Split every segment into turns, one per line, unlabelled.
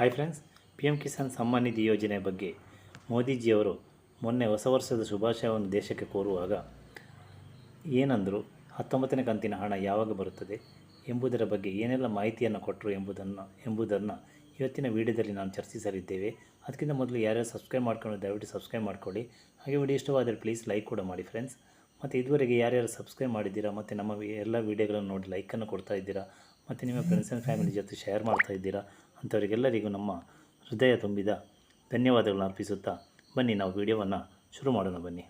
Hi friends P M Kisan Samman Nidhi ಯೋಜನೆ ಬಗ್ಗೆ ಮೋದಿಜಿಯವರು ಮೊನ್ನೆ ಹೊಸ ವರ್ಷದ ಶುಭಾಶಯವನ್ನು ದೇಶಕ್ಕೆ ಕೋರುವಾಗ ಏನಂದರು, ಹತ್ತೊಂಬತ್ತನೇ ಕಂತಿನ ಹಣ ಯಾವಾಗ ಬರುತ್ತದೆ ಎಂಬುದರ ಬಗ್ಗೆ ಏನೆಲ್ಲ ಮಾಹಿತಿಯನ್ನು ಕೊಟ್ಟರು ಎಂಬುದನ್ನು ಎಂಬುದನ್ನು ಇವತ್ತಿನ ವಿಡಿಯೋದಲ್ಲಿ ನಾನು ಚರ್ಚಿಸಲಿದ್ದೇವೆ. ಅದಕ್ಕಿಂತ ಮೊದಲು ಯಾರ್ಯಾರು ಸಬ್ಸ್ಕ್ರೈಬ್ ಮಾಡ್ಕೊಂಡು ದಯವಿಟ್ಟು ಸಬ್ಸ್ಕ್ರೈಬ್ ಮಾಡ್ಕೊಳ್ಳಿ. ಹಾಗೆ ವಿಡಿಯೋ ಇಷ್ಟವಾದರೆ ಪ್ಲೀಸ್ ಲೈಕ್ ಕೂಡ ಮಾಡಿ ಫ್ರೆಂಡ್ಸ್ ಮತ್ತು ಇದುವರೆಗೆ ಯಾರ್ಯಾರು ಸಬ್ಸ್ಕ್ರೈಬ್ ಮಾಡಿದ್ದೀರಾ ಮತ್ತು ನಮ್ಮ ಎಲ್ಲ ವೀಡಿಯೋಗಳನ್ನು ನೋಡಿ ಲೈಕನ್ನು ಕೊಡ್ತಾ ಇದ್ದೀರಾ ಮತ್ತು ನಿಮ್ಮ ಫ್ರೆಂಡ್ಸ್ ಆ್ಯಂಡ್ ಫ್ಯಾಮಿಲಿ ಜೊತೆ ಶೇರ್ ಮಾಡ್ತಾ ಇದ್ದೀರಾ ಅಂಥವರಿಗೆಲ್ಲರಿಗೂ ನಮ್ಮ ಹೃದಯ ತುಂಬಿದ ಧನ್ಯವಾದಗಳನ್ನು ಅರ್ಪಿಸುತ್ತಾ ಬನ್ನಿ, ನಾವು ವಿಡಿಯೋವನ್ನು ಶುರು ಮಾಡೋಣ ಬನ್ನಿ.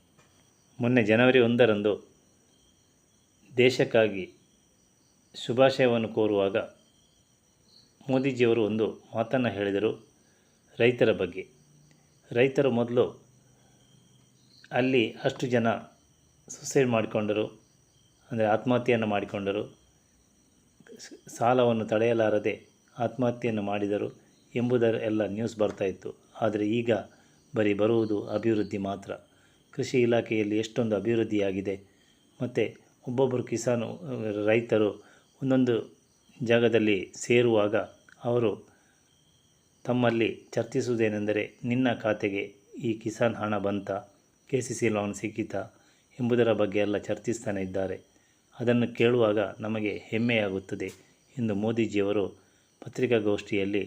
ಮೊನ್ನೆ ಜನವರಿ ಒಂದರಂದು ದೇಶಕ್ಕಾಗಿ ಶುಭಾಶಯವನ್ನು ಕೋರುವಾಗ ಮೋದಿಜಿಯವರು ಒಂದು ಮಾತನ್ನು ಹೇಳಿದರು ರೈತರ ಬಗ್ಗೆ. ರೈತರು ಮೊದಲು ಅಲ್ಲಿ ಅಷ್ಟು ಜನ ಸುಸೈಡ್ ಮಾಡಿಕೊಂಡರು, ಅಂದರೆ ಆತ್ಮಹತ್ಯೆಯನ್ನು ಮಾಡಿಕೊಂಡರು, ಸಾಲವನ್ನು ತಡೆಯಲಾರದೆ ಆತ್ಮಹತ್ಯೆಯನ್ನು ಮಾಡಿದರು ಎಂಬುದರ ಎಲ್ಲ ನ್ಯೂಸ್ ಬರ್ತಾಯಿತ್ತು ಆದರೆ ಈಗ ಬರೀ ಬರುವುದು ಅಭಿವೃದ್ಧಿ ಮಾತ್ರ. ಕೃಷಿ ಇಲಾಖೆಯಲ್ಲಿ ಎಷ್ಟೊಂದು ಅಭಿವೃದ್ಧಿಯಾಗಿದೆ. ಮತ್ತು ಒಬ್ಬೊಬ್ಬರು ಕಿಸಾನ್, ರೈತರು ಒಂದೊಂದು ಜಾಗದಲ್ಲಿ ಸೇರುವಾಗ ಅವರು ತಮ್ಮಲ್ಲಿ ಚರ್ಚಿಸುವುದೇನೆಂದರೆ, ನಿನ್ನ ಖಾತೆಗೆ ಈ ಕಿಸಾನ್ ಹಣ ಬಂತ, ಕೆ ಸಿ ಸಿ ಲೋನ್ ಸಿಕ್ಕಿತಾ ಎಂಬುದರ ಬಗ್ಗೆ ಎಲ್ಲ ಚರ್ಚಿಸ್ತಾನೆ ಇದ್ದಾರೆ. ಅದನ್ನು ಕೇಳುವಾಗ ನಮಗೆ ಹೆಮ್ಮೆಯಾಗುತ್ತದೆ ಎಂದು ಮೋದಿಜಿಯವರು ಪತ್ರಿಕಾಗೋಷ್ಠಿಯಲ್ಲಿ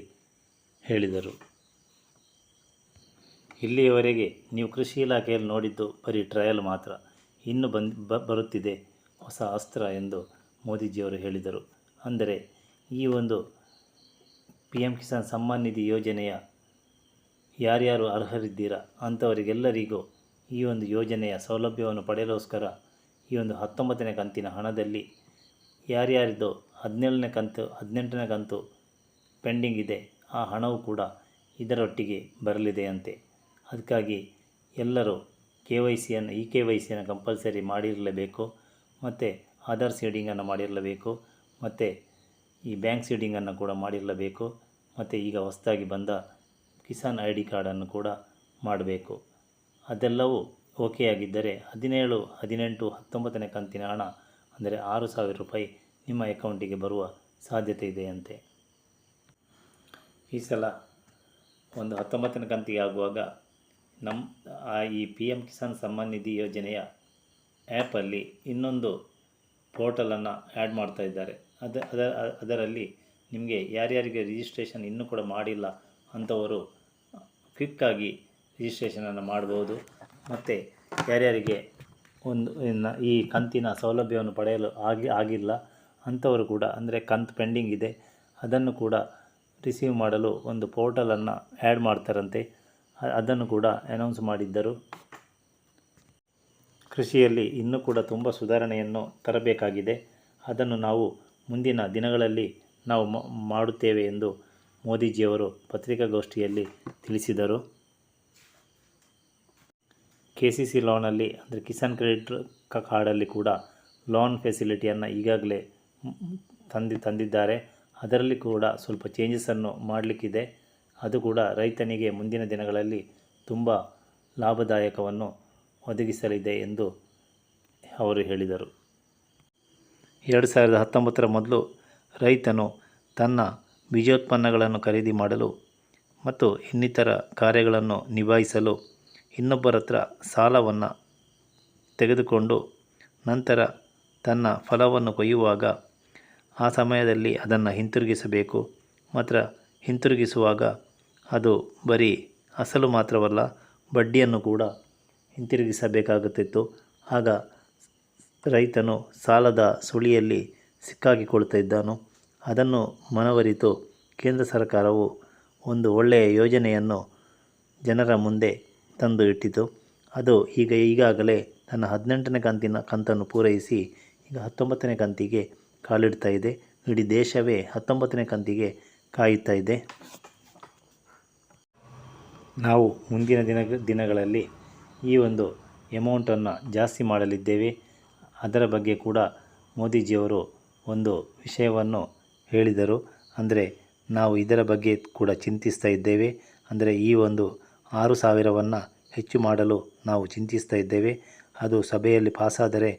ಹೇಳಿದರು. ಇಲ್ಲಿಯವರೆಗೆ ನೀವು ಕೃಷಿ ಇಲಾಖೆಯಲ್ಲಿ ನೋಡಿದ್ದು ಬರೀ ಟ್ರಯಲ್ ಮಾತ್ರ. ಇನ್ನು ಬಂದ್ ಬರುತ್ತಿದೆ ಹೊಸ ಅಸ್ತ್ರ ಎಂದು ಮೋದಿಜಿಯವರು ಹೇಳಿದರು. ಅಂದರೆ ಈ ಒಂದು ಪಿ ಎಂ ಕಿಸಾನ್ ಸಮ್ಮಾನ್ ನಿಧಿ ಯೋಜನೆಯ ಯಾರ್ಯಾರು ಅರ್ಹರಿದ್ದೀರಾ ಅಂಥವರಿಗೆಲ್ಲರಿಗೂ ಈ ಒಂದು ಯೋಜನೆಯ ಸೌಲಭ್ಯವನ್ನು ಪಡೆಯಲೋಸ್ಕರ ಈ ಒಂದು ಹತ್ತೊಂಬತ್ತನೇ ಕಂತಿನ ಹಣದಲ್ಲಿ ಯಾರ್ಯಾರಿದ್ದು ಹದಿನೇಳನೇ ಕಂತು ಹದಿನೆಂಟನೇ ಕಂತು ಪೆಂಡಿಂಗ್ ಇದೆ, ಆ ಹಣವು ಕೂಡ ಇದರೊಟ್ಟಿಗೆ ಬರಲಿದೆಯಂತೆ. ಅದಕ್ಕಾಗಿ ಎಲ್ಲರೂ ಕೆ ವೈ ಸಿಯನ್ನು ಇ ಕೆ ವೈ ಸಿಯನ್ನು ಕಂಪಲ್ಸರಿ ಮಾಡಿರಲೇಬೇಕು, ಮತ್ತು ಆಧಾರ್ ಸೀಡಿಂಗನ್ನು ಮಾಡಿರಲೇಬೇಕು, ಮತ್ತು ಈ ಬ್ಯಾಂಕ್ ಸೀಡಿಂಗನ್ನು ಕೂಡ ಮಾಡಿರಲೇಬೇಕು, ಮತ್ತು ಈಗ ಹೊಸದಾಗಿ ಬಂದ ಕಿಸಾನ್ ಐ ಡಿ ಕಾರ್ಡನ್ನು ಕೂಡ ಮಾಡಬೇಕು. ಅದೆಲ್ಲವೂ ಓಕೆ ಆಗಿದ್ದರೆ ಹದಿನೇಳು, ಹದಿನೆಂಟು, ಹತ್ತೊಂಬತ್ತನೇ ಕಂತಿನ ಹಣ, ಅಂದರೆ ಆರು ಸಾವಿರ ರೂಪಾಯಿ ನಿಮ್ಮ ಅಕೌಂಟಿಗೆ ಬರುವ ಸಾಧ್ಯತೆ ಇದೆಯಂತೆ. ಈ ಸಲ ಒಂದು ಹತ್ತೊಂಬತ್ತನೇ ಕಂತಿಗೆ ಆಗುವಾಗ ನಮ್ಮ ಈ ಪಿ ಎಂ ಕಿಸಾನ್ ಸಮ್ಮಾನ್ ನಿಧಿ ಯೋಜನೆಯ ಆ್ಯಪಲ್ಲಿ ಇನ್ನೊಂದು ಪೋರ್ಟಲನ್ನು ಆ್ಯಡ್ ಮಾಡ್ತಾ ಇದ್ದಾರೆ. ಅದ ಅದರಲ್ಲಿ ನಿಮಗೆ ಯಾರ್ಯಾರಿಗೆ ರಿಜಿಸ್ಟ್ರೇಷನ್ ಇನ್ನೂ ಕೂಡ ಮಾಡಿಲ್ಲ ಅಂಥವರು ಕ್ವಿಕ್ಕಾಗಿ ರಿಜಿಸ್ಟ್ರೇಷನನ್ನು ಮಾಡ್ಬೋದು. ಮತ್ತು ಯಾರ್ಯಾರಿಗೆ ಒಂದು ಈ ಕಂತಿನ ಸೌಲಭ್ಯವನ್ನು ಪಡೆಯಲು ಆಗಿ, ಆಗಿಲ್ಲ ಅಂಥವರು ಕೂಡ, ಅಂದರೆ ಕಂತು ಪೆಂಡಿಂಗ್ ಇದೆ, ಅದನ್ನು ಕೂಡ ರಿಸೀವ್ ಮಾಡಲು ಒಂದು ಪೋರ್ಟಲನ್ನು ಆ್ಯಡ್ ಮಾಡ್ತಾರಂತೆ. ಅದನ್ನು ಕೂಡ ಅನೌನ್ಸ್ ಮಾಡಿದ್ದರು. ಕೃಷಿಯಲ್ಲಿ ಇನ್ನೂ ಕೂಡ ತುಂಬ ಸುಧಾರಣೆಯನ್ನು ತರಬೇಕಾಗಿದೆ. ಅದನ್ನು ನಾವು ಮುಂದಿನ ದಿನಗಳಲ್ಲಿ ನಾವು ಮಾಡುತ್ತೇವೆ ಎಂದು ಮೋದಿಜಿಯವರು ಪತ್ರಿಕಾಗೋಷ್ಠಿಯಲ್ಲಿ ತಿಳಿಸಿದರು. ಕೆ ಸಿ ಸಿ ಲೋನಲ್ಲಿ ಅಂದರೆ ಕಿಸಾನ್ ಕ್ರೆಡಿಟ್ ಕಾರ್ಡಲ್ಲಿ ಕೂಡ ಲೋನ್ ಫೆಸಿಲಿಟಿಯನ್ನು ಈಗಾಗಲೇ ತಂದಿ ತಂದಿದ್ದಾರೆ. ಅದರಲ್ಲಿ ಕೂಡ ಸ್ವಲ್ಪ ಚೇಂಜಸನ್ನು ಮಾಡಲಿಕ್ಕಿದೆ. ಅದು ಕೂಡ ರೈತನಿಗೆ ಮುಂದಿನ ದಿನಗಳಲ್ಲಿ ತುಂಬ ಲಾಭದಾಯಕವನ್ನು ಒದಗಿಸಲಿದೆ ಎಂದು ಅವರು ಹೇಳಿದರು. ಎರಡು ಸಾವಿರದ ಹತ್ತೊಂಬತ್ತರ ಮೊದಲು ರೈತನು ತನ್ನ ಬೀಜೋತ್ಪನ್ನಗಳನ್ನು ಖರೀದಿ ಮಾಡಲು ಮತ್ತು ಇನ್ನಿತರ ಕಾರ್ಯಗಳನ್ನು ನಿಭಾಯಿಸಲು ಇನ್ನೊಬ್ಬರ ಹತ್ರ ಸಾಲವನ್ನು ತೆಗೆದುಕೊಂಡು ನಂತರ ತನ್ನ ಫಲವನ್ನು ಕೊಯ್ಯುವಾಗ ಆ ಸಮಯದಲ್ಲಿ ಅದನ್ನು ಹಿಂತಿರುಗಿಸಬೇಕು. ಮಾತ್ರ ಹಿಂತಿರುಗಿಸುವಾಗ ಅದು ಬರೀ ಅಸಲು ಮಾತ್ರವಲ್ಲ, ಬಡ್ಡಿಯನ್ನು ಕೂಡ ಹಿಂತಿರುಗಿಸಬೇಕಾಗುತ್ತಿತ್ತು. ಆಗ ರೈತನು ಸಾಲದ ಸುಳಿಯಲ್ಲಿ ಸಿಕ್ಕಾಕಿಕೊಳ್ತಾ ಇದ್ದಾನು. ಅದನ್ನು ಮನವರಿತು ಕೇಂದ್ರ ಸರ್ಕಾರವು ಒಂದು ಒಳ್ಳೆಯ ಯೋಜನೆಯನ್ನು ಜನರ ಮುಂದೆ ತಂದು ಇಟ್ಟಿತು. ಅದು ಈಗ ಈಗಾಗಲೇ ತನ್ನ ಹದಿನೆಂಟನೇ ಕಂತಿನ ಕಂತನ್ನು ಪೂರೈಸಿ ಈಗ ಹತ್ತೊಂಬತ್ತನೇ ಕಂತಿಗೆ ಕಾಲಿಡ್ತಾ ಇದೆ. ಇಡೀ ದೇಶವೇ ಹತ್ತೊಂಬತ್ತನೇ ಕಂತಿಗೆ ಕಾಯುತ್ತಾ ಇದೆ. ನಾವು ಮುಂದಿನ ದಿನ, ದಿನಗಳಲ್ಲಿ ಈ ಒಂದು ಎಮೌಂಟನ್ನು ಜಾಸ್ತಿ ಮಾಡಲಿದ್ದೇವೆ. ಅದರ ಬಗ್ಗೆ ಕೂಡ ಮೋದಿಜಿಯವರು ಒಂದು ವಿಷಯವನ್ನು ಹೇಳಿದರು. ಅಂದರೆ ನಾವು ಇದರ ಬಗ್ಗೆ ಕೂಡ ಚಿಂತಿಸ್ತಾ ಇದ್ದೇವೆ. ಅಂದರೆ ಈ ಒಂದು ಆರು ಸಾವಿರವನ್ನು ಹೆಚ್ಚು ಮಾಡಲು ನಾವು ಚಿಂತಿಸ್ತಾ ಇದ್ದೇವೆ. ಅದು ಸಭೆಯಲ್ಲಿ ಪಾಸಾದರೆ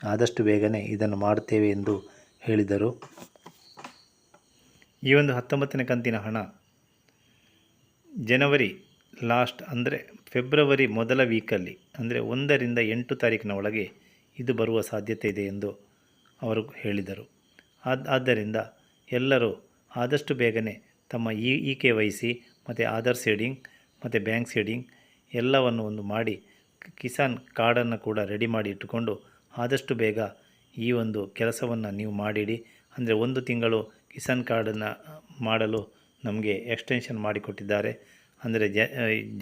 ಆದಷ್ಟು ಬೇಗನೆ ಇದನ್ನು ಮಾಡುತ್ತೇವೆ ಎಂದು ಹೇಳಿದರು. ಈ ಒಂದು ಹತ್ತೊಂಬತ್ತನೇ ಕಂತಿನ ಹಣ ಜನವರಿ ಲಾಸ್ಟ್ ಅಂದರೆ ಫೆಬ್ರವರಿ ಮೊದಲ ವೀಕಲ್ಲಿ, ಅಂದರೆ ಒಂದರಿಂದ ಎಂಟು ತಾರೀಕಿನ ಒಳಗೆ ಇದು ಬರುವ ಸಾಧ್ಯತೆ ಇದೆ ಎಂದು ಅವರು ಹೇಳಿದರು. ಆದ್, ಆದ್ದರಿಂದ ಎಲ್ಲರೂ ಆದಷ್ಟು ಬೇಗನೆ ತಮ್ಮ E E K Y C ಮತ್ತು ಆಧಾರ್ ಸೀಡಿಂಗ್ ಮತ್ತು ಬ್ಯಾಂಕ್ ಸೀಡಿಂಗ್ ಎಲ್ಲವನ್ನು ಒಂದು ಮಾಡಿ ಕಿಸಾನ್ ಕಾರ್ಡನ್ನು ಕೂಡ ರೆಡಿ ಮಾಡಿ ಇಟ್ಟುಕೊಂಡು ಆದಷ್ಟು ಬೇಗ ಈ ಒಂದು ಕೆಲಸವನ್ನು ನೀವು ಮಾಡಿಡಿ. ಅಂದರೆ ಒಂದು ತಿಂಗಳು ಕಿಸಾನ್ ಕಾರ್ಡನ್ನು ಮಾಡಲು ನಮಗೆ ಎಕ್ಸ್ಟೆನ್ಷನ್ ಮಾಡಿಕೊಟ್ಟಿದ್ದಾರೆ. ಅಂದರೆ ಜ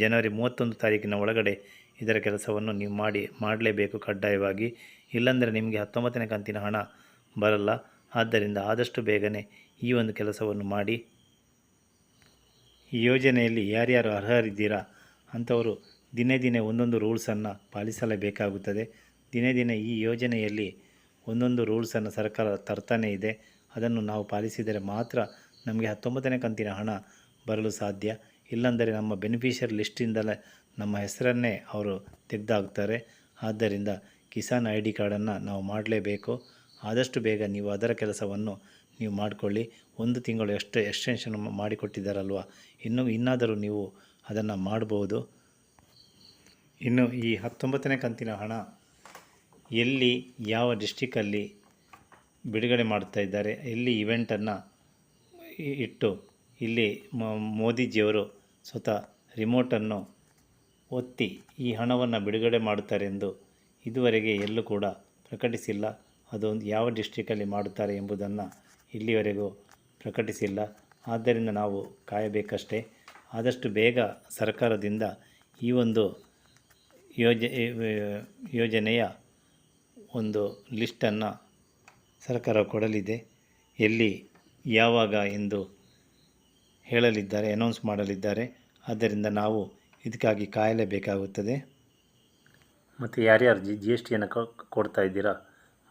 ಜನವರಿ ಮೂವತ್ತೊಂದು ತಾರೀಕಿನ ಒಳಗಡೆ ಇದರ ಕೆಲಸವನ್ನು ನೀವು ಮಾಡಿ, ಮಾಡಲೇಬೇಕು ಕಡ್ಡಾಯವಾಗಿ. ಇಲ್ಲಾಂದರೆ ನಿಮಗೆ ಹತ್ತೊಂಬತ್ತನೇ ಕಂತಿನ ಹಣ ಬರಲ್ಲ. ಆದ್ದರಿಂದ ಆದಷ್ಟು ಬೇಗನೆ ಈ ಒಂದು ಕೆಲಸವನ್ನು ಮಾಡಿ. ಈ ಯೋಜನೆಯಲ್ಲಿ ಯಾರ್ಯಾರು ಅರ್ಹರಿದ್ದೀರಾ ಅಂಥವರು ದಿನೇ ದಿನೇ ಒಂದೊಂದು ರೂಲ್ಸನ್ನು ಪಾಲಿಸಲೇಬೇಕಾಗುತ್ತದೆ. ದಿನೇ ದಿನೇ ಈ ಯೋಜನೆಯಲ್ಲಿ ಒಂದೊಂದು ರೂಲ್ಸನ್ನು ಸರ್ಕಾರ ತರ್ತಾನೇ ಇದೆ. ಅದನ್ನು ನಾವು ಪಾಲಿಸಿದರೆ ಮಾತ್ರ ನಮಗೆ ಹತ್ತೊಂಬತ್ತನೇ ಕಂತಿನ ಹಣ ಬರಲು ಸಾಧ್ಯ. ಇಲ್ಲಾಂದರೆ ನಮ್ಮ ಬೆನಿಫಿಷರಿ ಲಿಸ್ಟಿಂದಲೇ ನಮ್ಮ ಹೆಸರನ್ನೇ ಅವರು ತೆಗೆದಾಕ್ತಾರೆ. ಆದ್ದರಿಂದ ಕಿಸಾನ್ ಐ ಡಿ ಕಾರ್ಡನ್ನು ನಾವು ಮಾಡಲೇಬೇಕು. ಆದಷ್ಟು ಬೇಗ ನೀವು ಅದರ ಕೆಲಸವನ್ನು ನೀವು ಮಾಡಿಕೊಳ್ಳಿ. ಒಂದು ತಿಂಗಳು ಎಷ್ಟು ಎಕ್ಸ್ಟೆನ್ಷನ್ ಮಾಡಿಕೊಟ್ಟಿದ್ದಾರಲ್ವ? ಇನ್ನು ಇನ್ನಾದರೂ ನೀವು ಅದನ್ನು ಮಾಡ್ಬೋದು. ಇನ್ನು ಈ ಹತ್ತೊಂಬತ್ತನೇ ಕಂತಿನ ಹಣ ಎಲ್ಲಿ, ಯಾವ ಡಿಸ್ಟಿಕಲ್ಲಿ ಬಿಡುಗಡೆ ಮಾಡ್ತಾ ಇದ್ದಾರೆ, ಎಲ್ಲಿ ಇವೆಂಟನ್ನು ಇಟ್ಟು ಇಲ್ಲಿ ಮೋದಿಜಿಯವರು ಸ್ವತಃ ರಿಮೋಟನ್ನು ಒತ್ತಿ ಈ ಹಣವನ್ನು ಬಿಡುಗಡೆ ಮಾಡುತ್ತಾರೆಂದು ಇದುವರೆಗೆ ಎಲ್ಲೂ ಕೂಡ ಪ್ರಕಟಿಸಿಲ್ಲ. ಅದೊಂದು ಯಾವ ಡಿಸ್ಟಿಕಲ್ಲಿ ಮಾಡುತ್ತಾರೆ ಎಂಬುದನ್ನು ಇಲ್ಲಿವರೆಗೂ ಪ್ರಕಟಿಸಿಲ್ಲ. ಆದ್ದರಿಂದ ನಾವು ಕಾಯಬೇಕಷ್ಟೇ. ಆದಷ್ಟು ಬೇಗ ಸರ್ಕಾರದಿಂದ ಈ ಒಂದು ಯೋಜ, ಯೋಜನೆಯ ಒಂದು ಲಿಸ್ಟನ್ನು ಸರ್ಕಾರ ಕೊಡಲಿದೆ. ಎಲ್ಲಿ, ಯಾವಾಗ ಎಂದು ಹೇಳಲಿದ್ದಾರೆ ಅನೌನ್ಸ್ ಮಾಡಲಿದ್ದಾರೆ. ಆದ್ದರಿಂದ ನಾವು ಇದಕ್ಕಾಗಿ ಕಾಯಲೇಬೇಕಾಗುತ್ತದೆ. ಮತ್ತು ಯಾರ್ಯಾರು ಜಿ ಜಿ ಎಸ್ ಟಿಯನ್ನು ಕೊಡ್ತಾ ಇದ್ದೀರಾ?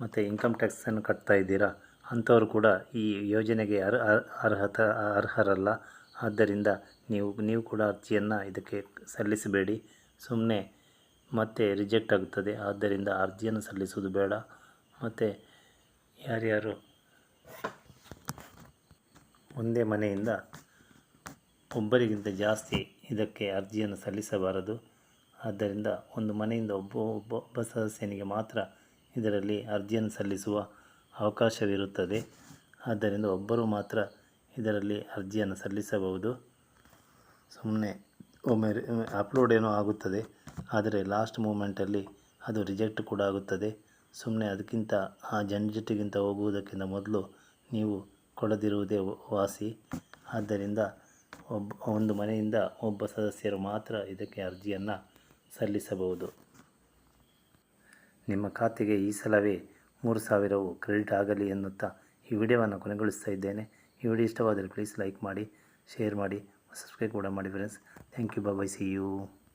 ಮತ್ತು ಇನ್ಕಮ್ ಟ್ಯಾಕ್ಸನ್ನು ಕಟ್ತಾ ಇದ್ದೀರಾ? ಅಂಥವರು ಕೂಡ ಈ ಯೋಜನೆಗೆ ಅರ್ ಅರ್- ಅರ್ಹತ ಅರ್ಹರಲ್ಲ. ಆದ್ದರಿಂದ ನೀವು ನೀವು ಕೂಡ ಅರ್ಜಿಯನ್ನು ಇದಕ್ಕೆ ಸಲ್ಲಿಸಬೇಡಿ. ಸುಮ್ಮನೆ ಮತ್ತೆ ರಿಜೆಕ್ಟ್ ಆಗುತ್ತದೆ ಆದ್ದರಿಂದ ಅರ್ಜಿಯನ್ನು ಸಲ್ಲಿಸುವುದು ಬೇಡ. ಮತ್ತು ಯಾರ್ಯಾರು ಒಂದೇ ಮನೆಯಿಂದ ಒಬ್ಬರಿಗಿಂತ ಜಾಸ್ತಿ ಇದಕ್ಕೆ ಅರ್ಜಿಯನ್ನು ಸಲ್ಲಿಸಬಾರದು. ಆದ್ದರಿಂದ ಒಂದು ಮನೆಯಿಂದ ಒಬ್ಬ ಒಬ್ಬ ಒಬ್ಬ ಸದಸ್ಯನಿಗೆ ಮಾತ್ರ ಇದರಲ್ಲಿ ಅರ್ಜಿಯನ್ನು ಸಲ್ಲಿಸುವ ಅವಕಾಶವಿರುತ್ತದೆ. ಆದ್ದರಿಂದ ಒಬ್ಬರು ಮಾತ್ರ ಇದರಲ್ಲಿ ಅರ್ಜಿಯನ್ನು ಸಲ್ಲಿಸಬಹುದು. ಸುಮ್ಮನೆ ಒಮ್ಮೆ ಅಪ್ಲೋಡ್ ಏನೋ ಆಗುತ್ತದೆ. ಆದರೆ ಲಾಸ್ಟ್ ಮೂಮೆಂಟಲ್ಲಿ ಅದು ರಿಜೆಕ್ಟ್ ಕೂಡ ಆಗುತ್ತದೆ. ಸುಮ್ಮನೆ ಅದಕ್ಕಿಂತ ಆ ಜಂಜಟ್ಟಿಗಿಂತ ಹೋಗುವುದಕ್ಕಿಂತ ಮೊದಲು ನೀವು ಕೊಡದಿರುವುದೇ ವಾಸಿ. ಆದ್ದರಿಂದ ಒಬ್ಬ ಒಂದು ಮನೆಯಿಂದ ಒಬ್ಬ ಸದಸ್ಯರು ಮಾತ್ರ ಇದಕ್ಕೆ ಅರ್ಜಿಯನ್ನು ಸಲ್ಲಿಸಬಹುದು. ನಿಮ್ಮ ಖಾತೆಗೆ ಈ ಸಲವೇ ಮೂರು ಸಾವಿರವು ಕ್ರೆಡಿಟ್ ಆಗಲಿ ಎನ್ನುತ್ತಾ ಈ ವಿಡಿಯೋವನ್ನು ಕೊನೆಗೊಳಿಸ್ತಾ ಇದ್ದೇನೆ. ಈ ವಿಡಿಯೋ ಇಷ್ಟವಾದರೆ ಪ್ಲೀಸ್ ಲೈಕ್ ಮಾಡಿ, ಶೇರ್ ಮಾಡಿ, ಸಬ್ಸ್ಕ್ರೈಬ್ ಕೂಡ ಮಾಡಿ friends. Thank you bye, see you.